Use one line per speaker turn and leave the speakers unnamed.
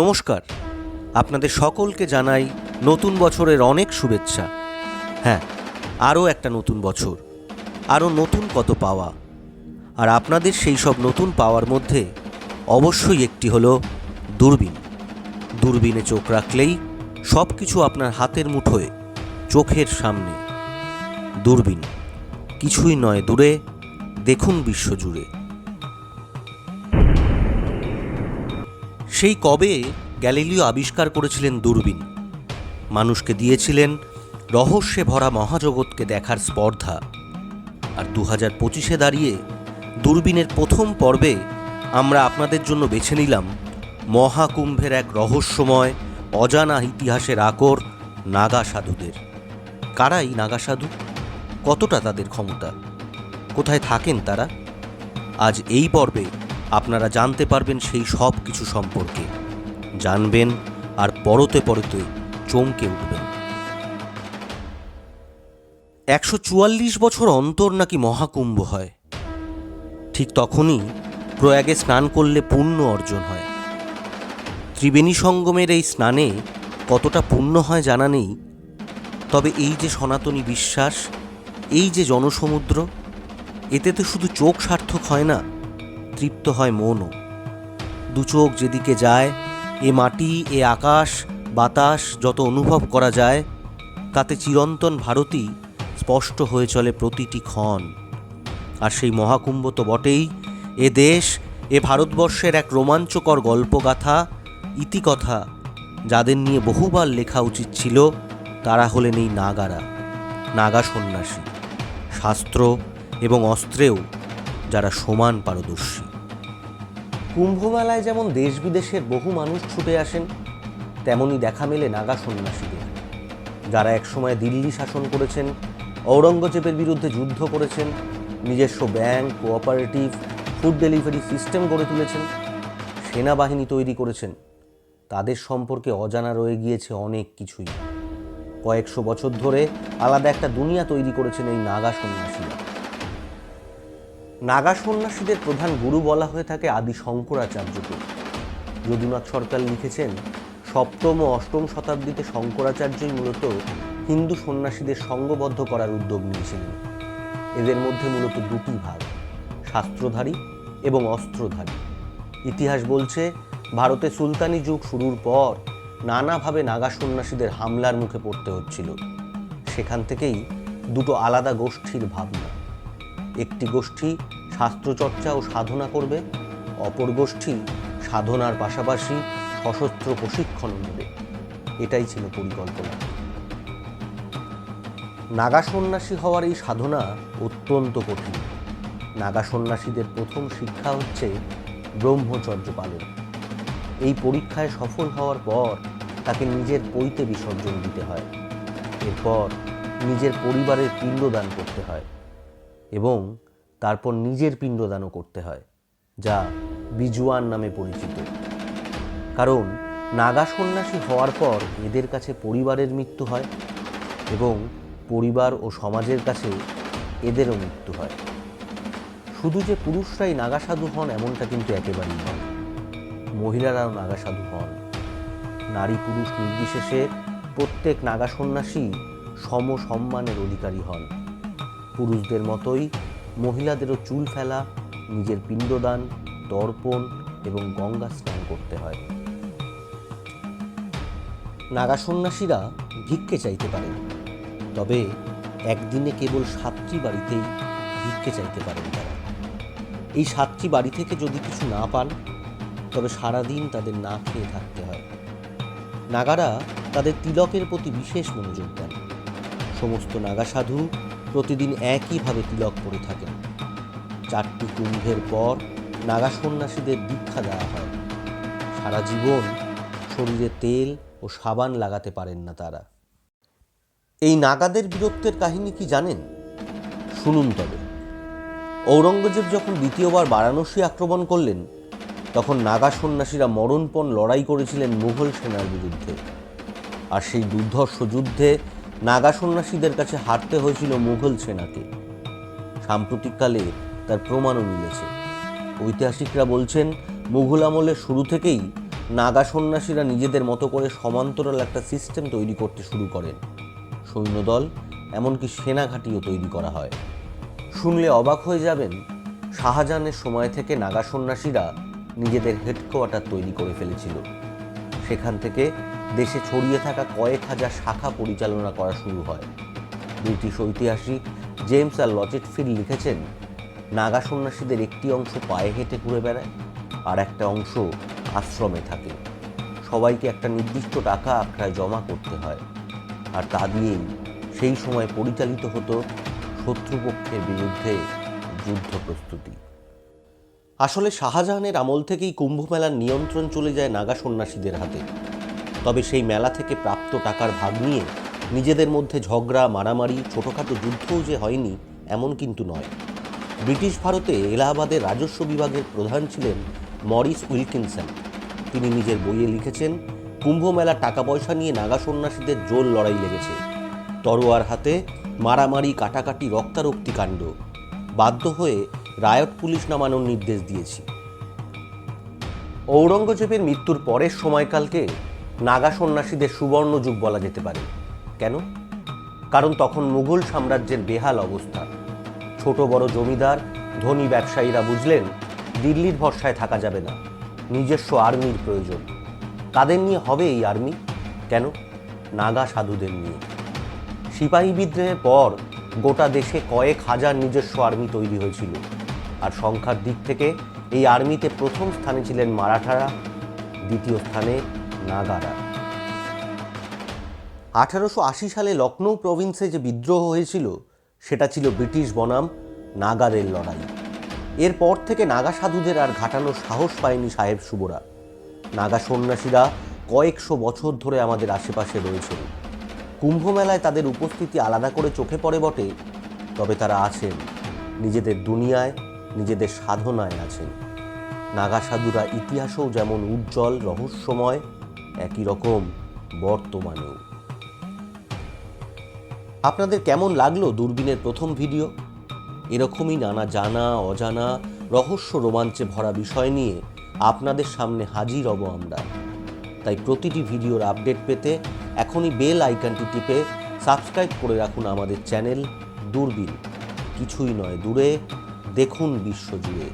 নমস্কার। আপনাদের সকলকে জানাই নতুন বছরের অনেক শুভেচ্ছা। হ্যাঁ আরও একটা নতুন বছর, আরও নতুন কত পাওয়া। আর আপনাদের সেই সব নতুন পাওয়ার মধ্যে অবশ্যই একটি হলো দূরবীন। দূরবীনে চোখ রাখলেই সব কিছু আপনার হাতের মুঠোয় চোখের সামনে। দূরবীন, কিছুই নয় দূরে, দেখুন বিশ্বজুড়ে সেই কবে গ্যালিলিও আবিষ্কার করেছিলেন দূরবীন। মানুষকে দিয়েছিলেন রহস্যে ভরা মহাজগৎকে দেখার স্পর্ধা। আর দু হাজার পঁচিশে দাঁড়িয়ে দূরবীনের প্রথম পর্বে আমরা আপনাদের জন্য বেছে নিলাম মহাকুম্ভের এক রহস্যময়, অজানা ইতিহাসের আকর নাগা সাধুদের কারাই নাগা সাধু কতটা তাদের ক্ষমতা? কোথায় থাকেন তারা? আজ এই পর্বে আপনারা জানতে পারবেন সেই সব কিছু সম্পর্কে। জানবেন আর পরতে পরতে চমকে উঠবেন। একশো চুয়াল্লিশ বছর অন্তর নাকি মহাকুম্ভ হয়। ঠিক তখনই প্রয়াগে স্নান করলে পুণ্য অর্জন হয়। ত্রিবেণী সঙ্গমের এই স্নানে কতটা পুণ্য হয় জানা নেই। তবে এই যে সনাতনী বিশ্বাস, এই যে জনসমুদ্র, এতে তো শুধু চোখ সার্থক হয় না তৃপ্ত হয় মনও। দু চোখ যেদিকে যায়, এ মাটি, এ আকাশ, বাতাস যত অনুভব করা যায়, তাতে চিরন্তন ভারতই স্পষ্ট হয়ে চলে প্রতিটি ক্ষণ। আর সেই মহাকুম্ভ তো বটেই, এ দেশ, এ ভারতবর্ষের এক রোমাঞ্চকর গল্পগাথা, ইতিকথা, যাদের নিয়ে বহুবার লেখা উচিত ছিল, তারা হলেন এই নাগারা, নাগা সন্ন্যাসী। শাস্ত্র এবং অস্ত্রেও যারা সমান পারদর্শী। কুম্ভমেলায় যেমন দেশ বিদেশের বহু মানুষ ছুটে আসেন, তেমনই দেখা মেলে নাগা সন্ন্যাসীদের। যারা একসময় দিল্লি শাসন করেছেন, ঔরঙ্গজেবের বিরুদ্ধে যুদ্ধ করেছেন, নিজস্ব bank, cooperative, food delivery system গড়ে তুলেছেন, সেনাবাহিনী তৈরি করেছেন, তাদের সম্পর্কে অজানা রয়ে গিয়েছে অনেক কিছুই। কয়েকশো বছর ধরে আলাদা একটা দুনিয়া তৈরি করেছেন এই নাগা সন্ন্যাসীরা। নাগা সন্ন্যাসীদের প্রধান গুরু বলা হয়ে থাকে আদি শঙ্করাচার্যকে। যদুনাথ সরকার লিখেছেন, সপ্তম ও অষ্টম শতাব্দীতে শঙ্করাচার্যই মূলত হিন্দু সন্ন্যাসীদের সঙ্গবদ্ধ করার উদ্যোগ নিয়েছিলেন। এদের মধ্যে মূলত দুটি ভাগ, শাস্ত্রধারী এবং অস্ত্রধারী। ইতিহাস বলছে, ভারতে সুলতানি যুগ শুরুর পর নানাভাবে নাগা সন্ন্যাসীদের হামলার মুখে পড়তে হচ্ছিল। সেখান থেকেই দুটো আলাদা গোষ্ঠীর ভাবনা। একটি গোষ্ঠী শাস্ত্রচর্চা ও সাধনা করবে, অপর গোষ্ঠী সাধনার পাশাপাশি সশস্ত্র প্রশিক্ষণ নেবে। এটাই ছিল পরিকল্পনা। নাগা সন্ন্যাসী হওয়ার এই সাধনা অত্যন্ত কঠিন। নাগা সন্ন্যাসীদের প্রথম শিক্ষা হচ্ছে ব্রহ্মচর্য পালন। এই পরীক্ষায় সফল হওয়ার পর তাকে নিজের পৈতে বিসর্জন দিতে হয়। এরপর নিজের পরিবারের পিণ্ডদান করতে হয়। এবং তারপর নিজের পিণ্ডদানও করতে হয়, যা বিজুয়ান নামে পরিচিত। কারণ নাগা সন্ন্যাসী হওয়ার পর এদের কাছে পরিবারের মৃত্যু হয় এবং পরিবার ও সমাজের কাছে এদেরও মৃত্যু হয়। শুধু যে পুরুষরাই নাগা সাধু হন এমনটা কিন্তু একেবারেই নয়। মহিলারাও নাগা সাধু হন। নারী পুরুষ নির্বিশেষে প্রত্যেক নাগা সন্ন্যাসী সম সম্মানের অধিকারী হন। পুরুষদের মতোই মহিলাদেরও চুল ফেলা, নিজের পিণ্ডদান তর্পণ এবং গঙ্গা স্নান করতে হয়। নাগা সন্ন্যাসীরা ভিক্ষে চাইতে পারেন তবে একদিনে কেবল সাতটি বাড়িতেই ভিক্ষে চাইতে পারেন তারা। এই সাতটি বাড়ি থেকে যদি কিছু না পান, তবে সারাদিন তাদের না খেয়ে থাকতে হয়। নাগারা তাদের তিলকের প্রতি বিশেষ মনোযোগ দেন। সমস্ত নাগা সাধু প্রতিদিন একইভাবে তিলক পরে থাকেন। চারটি কুম্ভের পর নাগা সন্ন্যাসীদের দীক্ষা দেওয়া হয়। সারা জীবন শরীরে তেল ও সাবান লাগাতে পারেন না তারা। এই নাগাদের বীরত্বের কাহিনী কি জানেন? শুনুন তবে। ঔরঙ্গজেব যখন দ্বিতীয়বার বারাণসী আক্রমণ করলেন, তখন নাগা সন্ন্যাসীরা মরণপণ লড়াই করেছিলেন মুঘল সেনার বিরুদ্ধে। আর সেই দুর্ধর্ষ যুদ্ধে নাগা সন্ন্যাসীদের কাছে হারতে হয়েছিল মুঘল সেনাকে। সাম্প্রতিককালে তার প্রমাণও মিলেছে। ঐতিহাসিকরা বলছেন, মুঘল আমলের শুরু থেকেই নাগা সন্ন্যাসীরা নিজেদের মতো করে সমান্তরাল একটা সিস্টেম তৈরি করতে শুরু করেন। সৈন্যদল, এমনকি সেনাঘাঁটিও তৈরি করা হয়। শুনলে অবাক হয়ে যাবেন, শাহজাহানের সময় থেকে নাগা সন্ন্যাসীরা নিজেদের হেডকোয়ার্টার তৈরি করে ফেলেছিল। সেখান থেকে দেশে ছড়িয়ে থাকা কয়েক হাজার শাখা পরিচালনা করা শুরু হয়। ব্রিটিশ ঐতিহাসিক জেমস আর লচেটফিল্ড লিখেছেন, নাগা সন্ন্যাসীদের একটি অংশ পায়ে হেঁটে ঘুরে বেড়ায় আর একটা অংশ আশ্রমে থাকে। সবাইকে একটা নির্দিষ্ট টাকা আখড়ায় জমা করতে হয় আর তা দিয়েই সেই সময় পরিচালিত হতো শত্রুপক্ষের বিরুদ্ধে যুদ্ধ প্রস্তুতি। আসলে শাহজাহানের আমল থেকেই কুম্ভ মেলার নিয়ন্ত্রণ চলে যায় নাগা সন্ন্যাসীদের হাতে। তবে সেই মেলা থেকে প্রাপ্ত টাকার ভাগ নিয়ে নিজেদের মধ্যে ঝগড়া, মারামারি, ছোটোখাটো যুদ্ধও যে হয়নি, এমন কিন্তু নয়। ব্রিটিশ ভারতে এলাহাবাদের রাজস্ব বিভাগের প্রধান ছিলেন মরিস উইলকিনসন। তিনি নিজের বইয়ে লিখেছেন কুম্ভ মেলা টাকা পয়সা নিয়ে নাগা সন্ন্যাসীদের জোর লড়াই লেগেছে। তরোয়ার হাতে মারামারি, কাটাকাটি, রক্তারক্তি কাণ্ড। বাধ্য হয়ে রায়ট পুলিশ নামানোর নির্দেশ দিয়েছি। ঔরঙ্গজেবের মৃত্যুর পরের সময়কালকে নাগা সন্ন্যাসীদের সুবর্ণ যুগ বলা যেতে পারে। কেন? কারণ তখন মুঘল সাম্রাজ্যের বেহাল অবস্থা। ছোট বড় জমিদার, ধনী ব্যবসায়ীরা বুঝলেন, দিল্লির ভরসায় থাকা যাবে না। নিজস্ব আর্মির প্রয়োজন। কাদের নিয়ে হবে এই আর্মি? কেন? নাগা সাধুদের নিয়ে। সিপাহী বিদ্রোহের পর গোটা দেশে কয়েক হাজার নিজস্ব আর্মি তৈরি হয়েছিল। আর সংখ্যার দিক থেকে এই আর্মিতে প্রথম স্থানে ছিলেন মারাঠারা, দ্বিতীয় স্থানে নাগারা আঠারোশো আশি সালে লখনৌ প্রভিন্সে যে বিদ্রোহ হয়েছিল, সেটা ছিল ব্রিটিশ বনাম নাগারের লড়াই। এরপর থেকে নাগা সাধুদের আর ঘাটানোর সাহস পায়নি সাহেব সুবোরা। নাগা সন্ন্যাসীরা কয়েকশো বছর ধরে আমাদের আশেপাশে রয়েছেন। কুম্ভ মেলায় তাদের উপস্থিতি আলাদা করে চোখে পড়ে বটে, তবে তারা আছেন, নিজেদের দুনিয়ায়, নিজেদের সাধনায় আছেন। নাগা সাধুরা ইতিহাসেও যেমন উজ্জ্বল, রহস্যময় একই রকম বর্তমানেও। আপনাদের কেমন লাগল দূরবীনের প্রথম ভিডিও? এরকমই নানা জানা, অজানা, রহস্য রোমাঞ্চে ভরা বিষয় নিয়ে আপনাদের সামনে হাজির হব আমরা। তাই প্রতিটি ভিডিওর আপডেট পেতে এখনই বেল আইকনটি টিপে সাবস্ক্রাইব করে রাখুন আমাদের চ্যানেল দূরবীন। কিছুই নয়, দূরে দেখুন বিশ্বজুড়ে